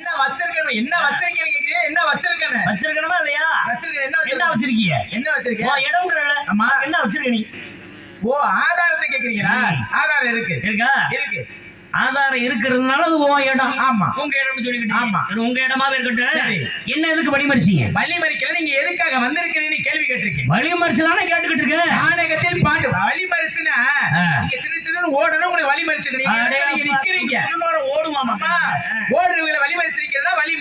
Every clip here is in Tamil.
என்ன வச்சிருக்கணும் என்ன வச்சிருக்கேன்னு கேக்குறீங்க? என்ன வச்சிருக்கேன்னு? வச்சிருக்கணுமா இல்லையா? வச்சிருக்கேன். என்ன என்ன வச்சிருக்கேன் வச்சிருக்கீங்க? என்ன வச்சிருக்கேன்? உன் இடம்ங்கிறல ஆமா. என்ன வச்சிருக்க நீ? ஓ ஆதாரத்தை கேக்குறீங்களா. ஆதாரம் இருக்கு. இருக்கா? இருக்கு. ஆதாரம் இருக்கிறதுனால அது உன் இடம். ஆமா. உங்க இடம்னு சொல்லிக்கிட்டு ஆமா. சரி உங்க இடமாவே இருக்கட்டும். என்ன எதுக்கு வழிமறிச்சீங்க? வள்ளி மறிக்கல நீங்க எதுக்காக வந்திருக்கிறீங்கன்னு கேள்வி கேட்டிருக்கீங்க. வழிமறிச்சு தானே கேட்டுக்கிட்டு இருக்க நாடகத்தில் பாட்டு. வழி மறிச்சுன்னா ஆ. நீங்க திரு திருன்னு ஓடணும் உங்களுக்கு வழி மறிச்சிருக்கீங்க நீங்க இடத்துல நிக்கிறீங்க? ஓடுமாமா ஓடுறவங்களை வழி மறிச்சிருக்கிறதா வழி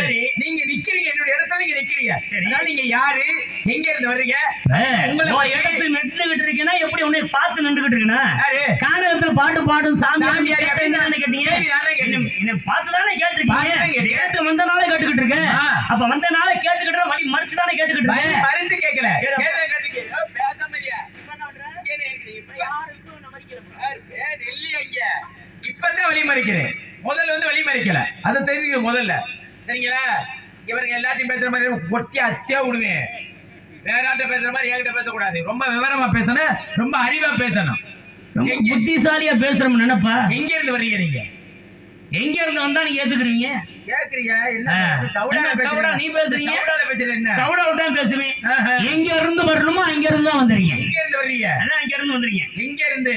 சரி. நீங்க நிக்கிறீங்க என்னுடைய இடத்துல நீங்க நிக்கிறீங்க. சரி. அதான் நீங்க யாரு? எங்க இருந்து வர்றீங்க? உங்களை உங்களை இடத்து நின்றுகிட்டு இருக்கேன்னா எப்படி உன்னை பார்த்து நின்றுகிட்டு இருக்கேனா? யாரு? கானகத்துல பாட்டு பாடும் சாமி கேட்டீங்க. என்ன- பார்த்து தானே கேட்டிருக்கீங்க. கேட்டு வந்த நாளே கேட்டுக்கிட்டு இருக்கேன். அப்ப வந்த நாளே கேட்டுக்கிட்டு வழி மறிச்சு தானே கேட்டுக்கிட்டு இருக்கேன். மறிச்சு கேட்கல சரி. கேள்வி கேட்டீங்க ஓ, பேசாம இருயா. இங்கேயே இருக்கிறீங்க. இப்ப யாரு? யாரு? ஏ, நெல்லி அங்க. இப்பதான் வழி மறிக்கிறேன் முதல்ல வந்து வழி மறிக்கல அதை தெரிஞ்சுக்க முதல்ல. சரிங்களா? இவருங்க எல்லாத்தையும் பேசுற மாதிரி ஒட்டி அத்தியா விடுவேன். வேற ஆள்கிட்ட பேசுற மாதிரி என்கிட்ட பேசக்கூடாது. ரொம்ப விவரமா பேசணும். ரொம்ப அறிவா பேசணும். புத்திசாலியா பேசுறோம் நினைப்பா? எங்க இருந்து வர்றீங்க நீங்க? எங்க இருந்து வந்தா நீங்க ஏத்துக்கிறீங்க? கேக்குறீங்க. என்ன. சவுடால பேசுறீங்க? நீ பேசுறீங்க? சவுடால பேசுறீங்க என்ன? சவுடால தான் பேசுவேன். எங்க இருந்து வரணுமோ அங்க இருந்து தான் எங்க இருந்து வர்றீங்க? அதான் அங்க இருந்து வந்திருக்கீங்க எங்க இருந்து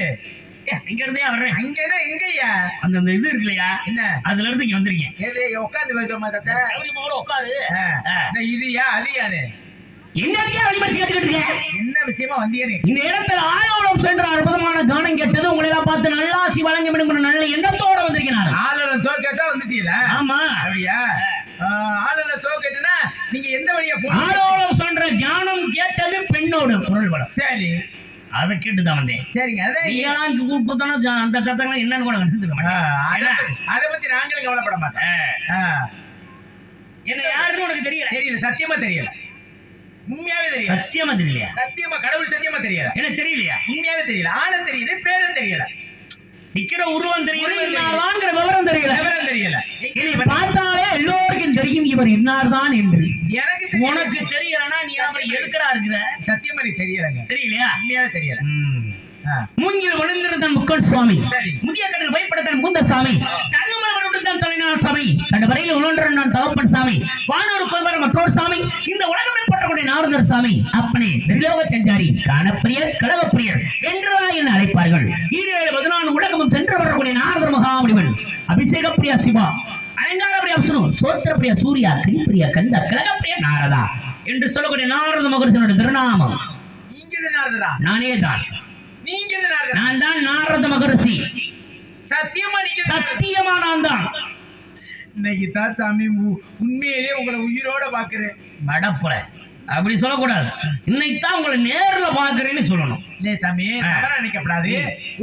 இங்க இருந்தே வர்றேன் அங்கேனா எங்கய்யா? அந்த அந்த இது இருக்கு இல்லையா என்ன? அதுல இருந்து இங்க வந்திருக்கீங்க. ஏது உட்காந்து பேசுவோமா தத்த. சௌரி மோட உட்காரு. இதுயா அதுயானு என்னதுக்கே வழி மறிச்சு கேட்டுக்கிட்டு இருக்கேன் என்ன விஷயமா வந்தியானு இந்த இடத்துல ஆலோலம் சென்ற அற்புதமான கானம் கேட்டது உங்களை எல்லாம் பார்த்து நல்லாசி வழங்க வேண்டும் நல்ல எண்ணத்தோட வந்திருக்கிறார் ஆளுநர் சோ கேட்டா வந்துட்டீல? ஆமா. அப்படியா? ஆ, ஆளுநர் சோ கேட்டுனா நீங்க எந்த வழியா ஆலோலம் சென்ற ஞானம் கேட்டது பெண்ணோட குரல் வளம். சரி. அதை கேட்டு தான் வந்தேன். சரிங்க அதான் நீங்களாம் கூப்பிட்டானா அந்த சத்தங்கள் என்னன்னு கூட கண்டுக்க மாட்டேன் அத பத்தி- அத நாங்களும் கவலைப்பட மாட்டோம். ஆ, என்ன யாருன்னு உனக்கு தெரியல. தெரியல சத்தியமா தெரியல. உண்மையாவே தெரியல. சத்தியமா தெரியலையா? சத்தியமா கடவுள் சத்தியமா தெரியல. என்ன தெரியலையா? உண்மையாவே தெரியல ஆள தெரியுது பேரும் தெரியல. நிக்கிற உருவம் தெரியல. இன்னார்தான்ங்கிற விவரம் தெரியல. விவரம் தெரியல. இதை பார்த்தாலே எல்லோருக்கும் தெரியும் இவர் இன்னார்தான் என்று. எனக்கு. உனக்கு தெரியலனா நீ அப்புறம் எதுக்குடா இருக்கிற? சத்தியமா தெரியலங்க. தெரியலையா? உண்மையாவே தெரியல. மூங்கில் வணங்குறதன் முக்கன் சுவாமி. முதிய கடல் பயப்படத்தன் முந்த சாமி. தன்னுமலை தான் தலைநாள் சாமி. கண்ட வரையில் உணர்ன்ற நான் தகப்பன் சாமி. வானூர் கொள்வர மற்றொரு சாமி. இந்த உலகமே போற்றக்கூடிய நாரதர் சாமி அப்பனே நிர்லோக சஞ்சாரி காணப்பிரியர் கழகப்பிரியர் என்றுதான் என்ன அழைப்பார்கள். ஈரேழு பதினான்கு உலகமும் சென்று வரக்கூடிய நாரதர் மகாமுடிவன் அபிஷேக பிரியா சிவா அலங்கார பிரியா விஷ்ணு சோத்திர பிரியா சூர்யா கணிப்பிரியா கந்த கழகப்பிரியா நாரதா என்று சொல்லக்கூடிய நாரத மகரிசனுடைய திருநாமம். நானே தான் நான் தான் நாரத மகரிஷி. சத்தியமா நீங்க? சத்தியமா நான் தான் இன்னைக்கு தான் சாமி உ- உண்மையிலேயே உங்களை உயிரோட பாக்குறேன் மடப்புல அப்படி சொல்லக்கூடாது. இன்னைக்கு தான் உங்களை நேர்ல பாக்குறேன்னு சொல்லணும். இல்ல சாமி. தவறா நினைக்கப்படாது.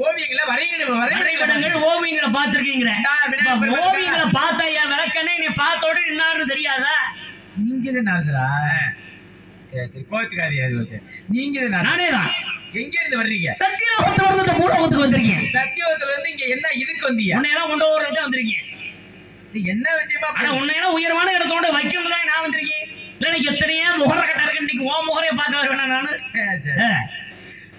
ஓவியங்களை வரைகிற வரைபடங்கள் ஓவியங்களை பார்த்திருக்கீங்க ஓவியங்களை பார்த்தா என் என்னை பார்த்த உடனே என்னான்னு தெரியாதா நீங்க நாரதரா சரி சரி கோச்சுக்காதீங்க அது வச்சு நீங்க நானே தான் எங்க இருந்து வர்றீங்க? சத்தியலோகத்துல இருந்து இந்த பூலோகத்துக்கு வந்திருக்கேன். சத்தியோகத்துல இருந்து இங்க என்ன இதுக்கு வந்தீங்க உன்னையெல்லாம் கொண்டு வரதான் வந்திருக்கேன். இது என்ன விஷயமா ஆனா உன்னையெல்லாம் உயர்வான இடத்தோட வைக்கணும் தான் நான் வந்திருக்கேன் இல்லை எத்தனையோ முகர கட்ட இருக்கு. இன்னைக்கு ஓ முகரைய பார்க்க வருவேன் நானு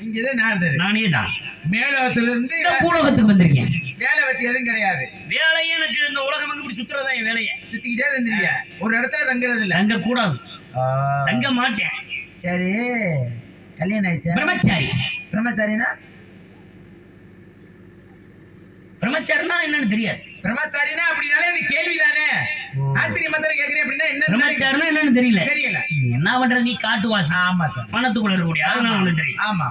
நீங்க இது நாரதர் நானே தான். மேலோகத்துல இருந்து பூலோகத்துக்கு வந்திருக்கேன். வேலை வெட்டி எதுவும் கிடையாது. வேலையே எனக்கு இந்த உலகம் வந்து இப்படி சுத்துறதா என் வேலையை. சுத்திக்கிட்டே இருந்தீங்க ஒரு இடத்துல தங்குறது இல்ல தங்க கூடாது தங்க மாட்டேன். சரி. கல்யாணம் ஆயிடுச்சா? பிரம்மச்சாரி. பிரம்மச்சாரினா? பிரம்மச்சாரினா என்னன்னு தெரியாது. பிரம்மச்சாரினா இது கேள்விதானே? ஆச்சரியமா தானே கேக்குறீங்க அப்படின்னா என்ன பிரம்மச்சாரினா என்னன்னு தெரியல. தெரியல. என்ன பண்ற நீ காட்டுவாசி ஆமா சார். பணத்துக்குள்ள இருக்கக்கூடிய அது நான் ஒண்ணு தெரியும் ஆமா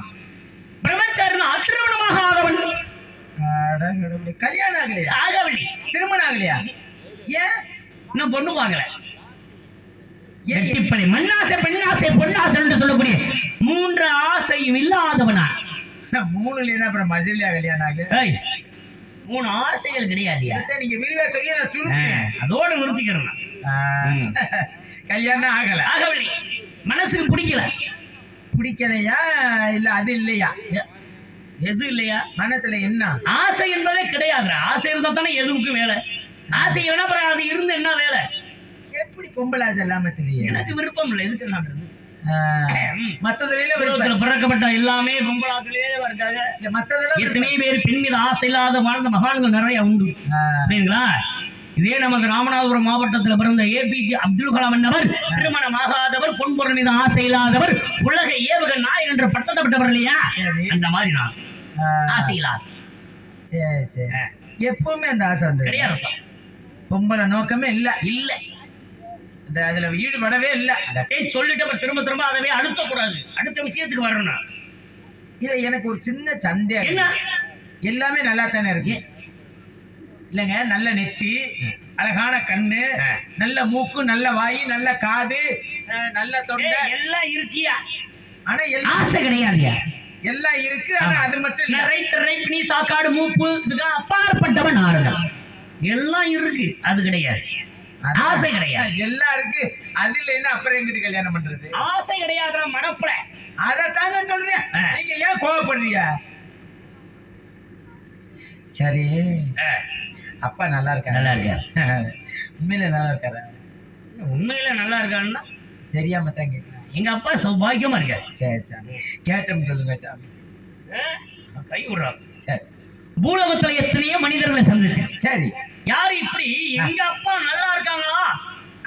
பிரம்மச்சாரினா அத்திருமணமாக ஆகவன். கல்யாணம் ஆகலையா? ஆகவில்லை. திருமணம் ஆகலையா? ஏன்? இன்னும் பொண்ணு வாங்கல. எட்டிப்படை மண்ணாசை பெண்ணாசை பொன்னாசை என்று சொல்லக்கூடிய மூன்று ஆசையும் இல்லாதவனா மூணுல என்ன அப்புறம் மசிலியா கல்யாணம் ஆகல மூணு ஆசைகள் கிடையாதுயா? நீங்க விரிவா சொல்லி நான் ஆ, சுருக்கேன் அதோட நிறுத்திக்கிறேன். கல்யாணம் ஆகல. ஆகவில்லை. மனசுக்கு பிடிக்கல. பிடிக்கலையா? இல்ல அது இல்லையா? எது இல்லையா? மனசுல என்ன? ஆசை என்பதே கிடையாதுடா ஆசை இருந்தா தானே எதுவுக்கும் வேலை. ஆசை வேணா அப்புறம் அது இருந்து என்ன வேலை? எப்படி பொம்பளை ஆசை இல்லாம தெரியும் எனக்கு விருப்பம் இல்லை. எதுக்கு நான் இருந்து? ம். மத்ததுல இல்ல உலகத்துல விருப்பம். பிறக்கப்பட்ட எல்லாமே பொம்பளாசிலேயே இருக்காங்க எத்தனை பேர் பெண் மீது ஆசை இல்லாத வாழ்ந்த மகான்கள் நிறைய உண்டு. ஆ, புரியுங்களா இதே நமது ராமநாதபுரம் மாவட்டத்தில் பிறந்த ஏபிஜே அப்துல் கலாம் என்பவர் திருமணமாகாதவர் பொன்பொருள் மீது ஆசை இல்லாதவர் உலக ஏவுக நாயகன் என்ற பட்டத்தை பெற்றவர் இல்லையா. அந்த மாதிரி நான். ஆசை இல்லாத. சரி சரி. எப்பவுமே அந்த ஆசை வந்து கிடையாதுப்பா. பொம்பளை நோக்கமே இல்ல. இல்ல. இந்த அதுல ஈடுபடவே இல்ல. அதே சொல்லிட்டு அப்புறம் திரும்ப திரும்ப அதவே அழுத்தக்கூடாது. அடுத்த விஷயத்துக்கு வரணும் இல்ல எனக்கு ஒரு சின்ன சந்தேகம். என்ன? எல்லாமே நல்லா தானே இருக்கு இல்லைங்க நல்ல நெத்தி அழகான கண்ணு. நல்ல மூக்கு நல்ல வாய் நல்ல காது நல்ல தொண்டை. எல்லாம் இருக்கியா? ஆனா ஆசை கிடையாதுயா? எல்லாம் இருக்கு ஆனா அது மட்டும் இல்ல. ரைத்து ரைப்பினி சாக்காடு மூப்பு இதுக்கெல்லாம் அப்பாற்பட்டவன் நாரதன். எல்லாம் இருக்கு அது கிடையாது. ஆசை கிடையாது. எல்லாம் இருக்கு அது இல்லைன்னா அப்புறம் எங்கிட்டு கல்யாணம் பண்றது? ஆசை கிடையாதுடா மடப்புல அதைத்தாங்க சொல்றேன். நீங்க ஏன் கோவப்படுறீங்க? சரி. அப்பா நல்லா இருக்காரு. நல்லா இருக்காரு. உண்மையில நல்லா இருக்காரா? உண்மையில நல்லா இருக்கான்னா தெரியாம தான் கேட்கிறேன் எங்க அப்பா சௌபாகியமா இருக்காரு. சரி சாமி கேட்டோம் சொல்லுங்க சாமி. கை விடுறாங்க சரி. பூலோகத்துல எத்தனையோ மனிதர்களை சந்திச்சேன். சரி. யாரு இப்படி? எங்க அப்பா நல்லா இருக்காங்களா?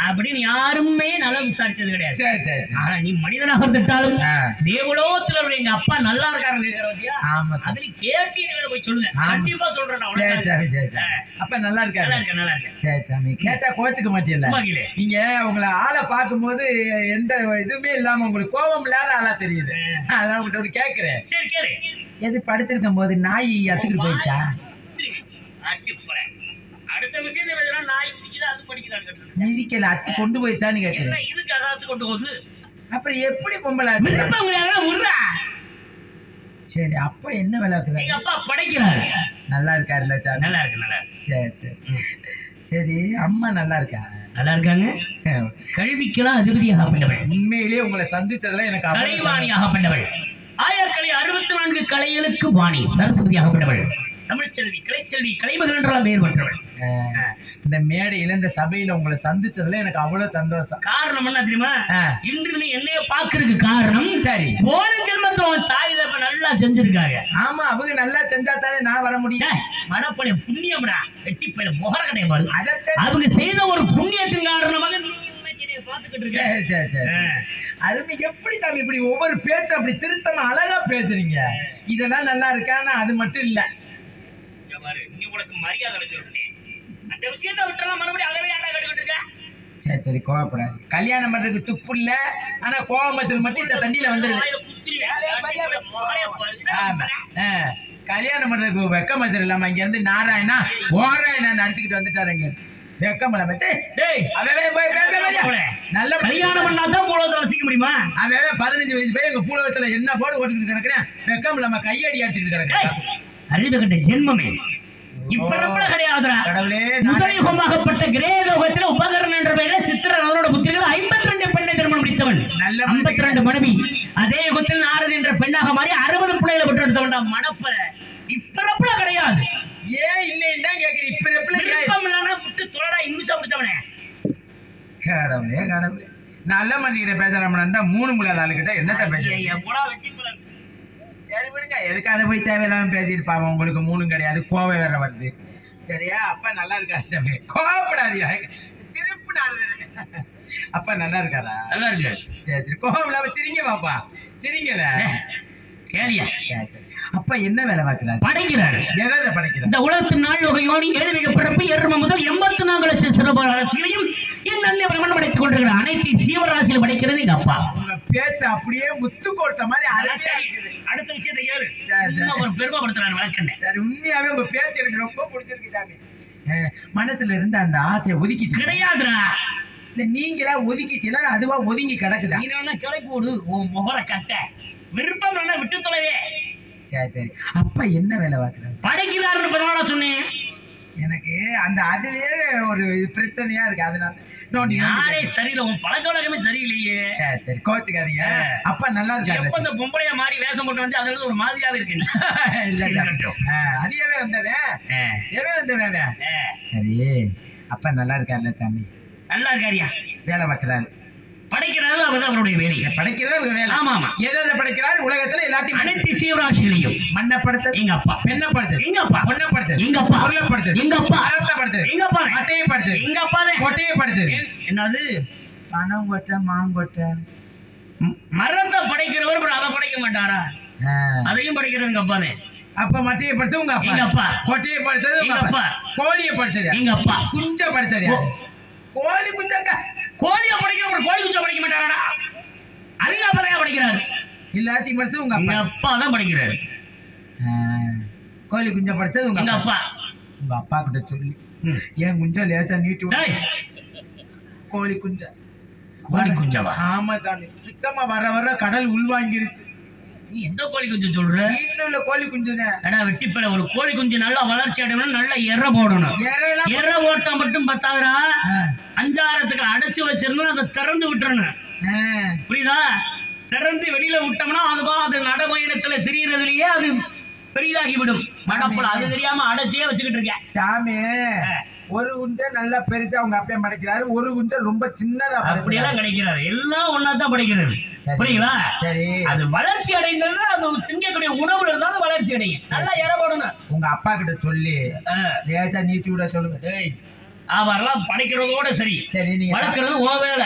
அப்படின்னு யாருமே நல்லா விசாரிச்சது கிடையாது. சரி சரி ஆனா நீ மனிதனாக இருந்துட்டாலும். தேவலோகத்துல எங்க அப்பா நல்லா இருக்காருன்னு கேக்குற பாத்தியா? ஆமா அதுல கேட்டு வேற போய் சொல்லுங்க. கண்டிப்பா சொல்றேன் சரி. சரி சரி அப்ப நல்லா நல்லா இருக்காரு இருக்கேன் நல்லா இருக்கேன் சரி சாமி கேட்டா கோச்சுக்க மாட்டீங்கல்ல. நீங்க உங்களை ஆளை பார்க்கும்போது எந்த இதுவுமே இல்லாம உங்களுக்கு கோபம் இல்லாத ஆளா தெரியுது. அதான் உங்கள்ட்ட ஒரு கேட்கிறேன் சரி கேளு. எது படுத்திருக்கும் போது நாய் அத்துக்கிட்டு போயிடுச்சா? விஷயத்தை நாய் அது மிதிக்கல அத்து கொண்டு போயிடுச்சான்னு என்ன கேட்கிறேன் இதுக்கு அதாவது கொண்டு போகுது அப்புறம் எப்படி பொம்பளை ஆச்சு? சரி அப்ப என்ன எங்க இருக்குது அப்பா படைக்கிறாரு. நல்லா இருக்காருல்ல நல்லா இருக்கு நல்லா இருக்கு. சரி சரி. சரி அம்மா நல்லா இருக்கா? நல்லா இருக்காங்க. கல்விக்கெல்லாம் அதிபதியாகப்பட்டவள் உண்மையிலேயே உங்களை சந்திச்சதுல எனக்கு அவ்வளவு சந்தோஷம். கலைவாணியாகப்பட்டவள் ஆயர்கலை அறுபத்தி நான்கு கலைகளுக்கு வாணி சரஸ்வதியாகப்பட்டவள் தமிழ்ச்செல்வி கலைச்செல்வி கலைமகள் என்றெல்லாம் பெயர் பெற்றவள் இந்த மேடையில இந்த சபையில உங்களை சந்திச்சதுல எனக்கு அவ்வளவு சந்தோஷம். காரணம் என்ன தெரியுமா. இன்று நீ என்னைய பாக்குறதுக்கு காரணம் சரி. போன ஜென்மத்துல உன் தாய் தப்ப நல்லா செஞ்சிருக்காங்க. ஆமா அவங்க நல்லா செஞ்சா தானே நான் வர முடியும். மடப்பழ புண்ணியம்டா. வெட்டி பயில முகர கடை பாரு. அவங்க செய்த ஒரு புண்ணியத்தின் காரணமாக நீ இருக்க. அருமை எப்படி தம்பி இப்படி ஒவ்வொரு பேச்சு அப்படி திருத்தமா அழகா பேசுறீங்க. இதெல்லாம் நல்லா இருக்கான்னா அது மட்டும் இல்ல. உனக்கு மரியாதை வச்சிருக்கேன். அந்த விஷயத்தை விட்டுறலாம் மறுபடியும் அதவே ஏன்டா கேட்டுக்கிட்டு இருக்க? சரி சரி கோவப்படாது கல்யாணம் பண்றதுக்கு துப்பு இல்ல ஆனா கோவ மசல் மட்டும் இந்த தண்டியில வந்துருது. பாரு. ஆமா. ஆ. கல்யாணம் பண்றதுக்கு வெக்க மசல் இல்லாம இங்க இருந்து நாராயணா ஓராயணா நடிச்சுக்கிட்டு வெக்கம் இல்லாம சே, டேய் அவவே போய் பேச வேண்டிய நல்ல கல்யாணம் பண்ணாதான் மூலத்தை ரசிக்க முடியுமா? அவவே பதினஞ்சு வயசு போய் எங்க பூலகத்துல என்ன போடு ஓட்டுக்கிட்டு கிடக்குறேன். வெக்கம் இல்லாம கையடி அடிச்சுக்கிட்டு ஏய், கிடக்குறேன் அறிவு கட்ட ஜென்மமே. இப்ப ரொம்ப கிடையாதுடா. கடவுளே முதல் யுகமாகப்பட்ட கிரேலோகத்தில் உபகரணம் என்ற பெயரில் சித்திர நலனோட புத்திரிகள் ஐம்பத்தி ரெண்டு பெண்ணை திருமணம் முடித்தவன். நல்ல ஐம்பத்தி ரெண்டு மனைவி. அதே யுகத்தில் நாரதி என்ற பெண்ணாக மாறி அறுபது பிள்ளைகளை பெற்று எடுத்தவன் மடப்பல இப்ப கிடையாது. ஏன் இல்லைன்னு தான் கேக்குறீங்க இப்ப எப்படி விருப்பம் இல்லைன்னா விட்டு தொலைடா இம்சம் பிடிச்சவனே கடவுளே கடவுளே. நல்ல மனுஷங்கிட்ட பேசலாம்னா மூணு முடியாத ஆளுகிட்ட என்னத்த பேசுறீங்க ஐயா, போடா வெட்டி போல. சரி விடுங்க. எதுக்காக போய் தேவையில்லாம பேசிட்டு பாவம் உங்களுக்கு மூணும் கிடையாது. கோவம் வேற வருது. சரியா? அப்பா நல்லா இருக்காரு தம்பி. கோவப்படாதியா சிரிப்பு நாள் அப்பா நல்லா இருக்காரா? நல்லா இருக்கு சரி சரி. கோவம் இல்லாம சிரிங்க பாப்பா. சிரிங்கல. கேளியா? சரி சரி. அப்பா என்ன வேலை பார்க்கிறாரு? படைக்கிறாரு. எதை படைக்கிறார்? இந்த உலகத்தின் நாள் வகையோடு ஏழு மிக பிறப்பு எரும முதல் எண்பத்தி நான்கு லட்சம் சிறப்பு அரசியலையும் என் அன்னை பிரமணம் படைத்துக் கொண்டிருக்கிற அனைத்து சீவராசியில் படைக்கிறது எங்க அப்பா. பேச்சு அப்படியே முத்து கோர்த்த மாதிரி அடுத்த விஷயத்தை கேளு. ஒரு பெருமைப்படுத்துறாரு வழக்கண்ணே. சரி உண்மையாவே உங்க பேச்சு எனக்கு ரொம்ப பிடிச்சிருக்கு சாமி. மனசுல இருந்து அந்த ஆசையை ஒதுக்கிட்டு கிடையாதுடா. இல்ல நீங்களா ஒதுக்கிட்டீங்களா அதுவா ஒதுங்கி கிடக்குதா? நீ வேணா கிளப்பி விடு உன் முகர கட்ட. விருப்பம் வேணா விட்டு தொலைவே. சரி சரி. அப்பா என்ன வேலை பார்க்குறாரு? படைக்கிறாருன்னு பரவாயில்ல சொன்னேன். எனக்கு அந்த அதுலயே ஒரு பிரச்சனையா இருக்கு அதனால. யாரே சரியில்லை உன் பழக்க வழக்கமே சரியில்லையே. சரி சரி கோச்சுக்காதீங்க அப்பா நல்லா எப்ப இருக்காரு இந்த பொம்பளைய மாதிரி வேஷம் போட்டு வந்து அதுல ஒரு மாதிரியாவே இருக்கு இல்ல சரி, சார். இருக்கட்டும். ஆ, அது எவன் வந்தவன்? எவன் வந்தவன் சரி அப்பா நல்லா இருக்காருல்ல சாமி? நல்லா இருக்காரியா வேலை பார்க்குறாரு. படைக்கிறாரு படைப்பதாவது அவருடைய வேலை படைக்கிறது வேலை. ஆமா ஆமா. எதை எதை படைக்கிறார்? உலகத்துல எல்லாத்தையும். அனைத்து சீவராசிகளையும். மண்ணை படைச்சது எங்க அப்பா பெண்ணை படைச்சது எங்க அப்பா படைச்சது எங்க அப்பா பொருளை படைச்சது எங்க அப்பா மரத்தை படைச்சது எங்க அப்பா மட்டையை படைச்சது எங்க அப்பா கொட்டையை படைச்சது என்னது பனங்கொட்டை மாங்கொட்டை ம், மரத்தை படைக்கிறவர் அப்புறம் அதை படைக்க மாட்டாரா? அதையும் படைக்கிறது எங்க அப்பா அப்ப மட்டையை படைச்சது உங்க எங்க அப்பா. அப்பா கொட்டையை படைச்சது உங்க அப்பா. அப்பா. கோழியை படைச்சது யாரு? எங்க அப்பா குஞ்ச படைச்சது யாரு? கோழி குஞ்சங்க கோழிய படைக்கிறவர் கோழி குஞ்ச படைக்க மாட்டாரா அதிக அப்பா படைக்கிறாரு. எல்லாத்தையும் படைச்சது உங்க அப்பா. அப்பா தான் படைக்கிறாரு. கோழி குஞ்ச படைச்சது உங்க அப்பா. உங்க அப்பா கிட்ட சொல்லி. ஏன் குஞ்ச லேசா நீட்டி கோழி குஞ்ச. கோழி குஞ்சவா? ஆமா சாமி. சுத்தமா வர வர கடல் உள்வாங்கிருச்சு நீ எந்த கோழி குஞ்சு சொல்ற? வீட்டுல உள்ள கோழி குஞ்சுதான் ஏடா வெட்டிப்பல ஒரு கோழி குஞ்சு நல்லா வளர்ச்சி அடையணும் நல்லா எற போடணும். எற ஓட்டா மட்டும் பத்தாதுடா. அஞ்சாயிரத்துக்கு அடைச்சு வச்சிருந்தா அதை திறந்து விட்டுறணும். புரியுதா? திறந்து வெளியில விட்டோம்னா அதுக்கும் அது நடைபயணத்துல தெரியறதுலயே அது பெரிதாகி விடும் மடப்புல அது தெரியாம அடைச்சே வச்சுக்கிட்டு இருக்கேன். சாமி. ஒரு குஞ்ச நல்லா பெருசா உங்க அப்பையன் படைக்கிறாரு. ஒரு குஞ்ச ரொம்ப சின்னதா அப்படியெல்லாம் கிடைக்கிறது. எல்லாம் ஒன்னா தான் படைக்கிறது. புரியுங்களா சரி. அது வளர்ச்சி அடைந்தது அது திங்கக்கூடிய உணவுல இருந்தாலும் வளர்ச்சி அடையும். நல்லா எற போடணும். உங்க அப்பா கிட்ட சொல்லி லேசா நீட்டி விட சொல்லுங்க. டேய், அவரெல்லாம் படைக்கிறதோட சரி. சரி நீங்க வளர்க்கறது ஓ வேலை.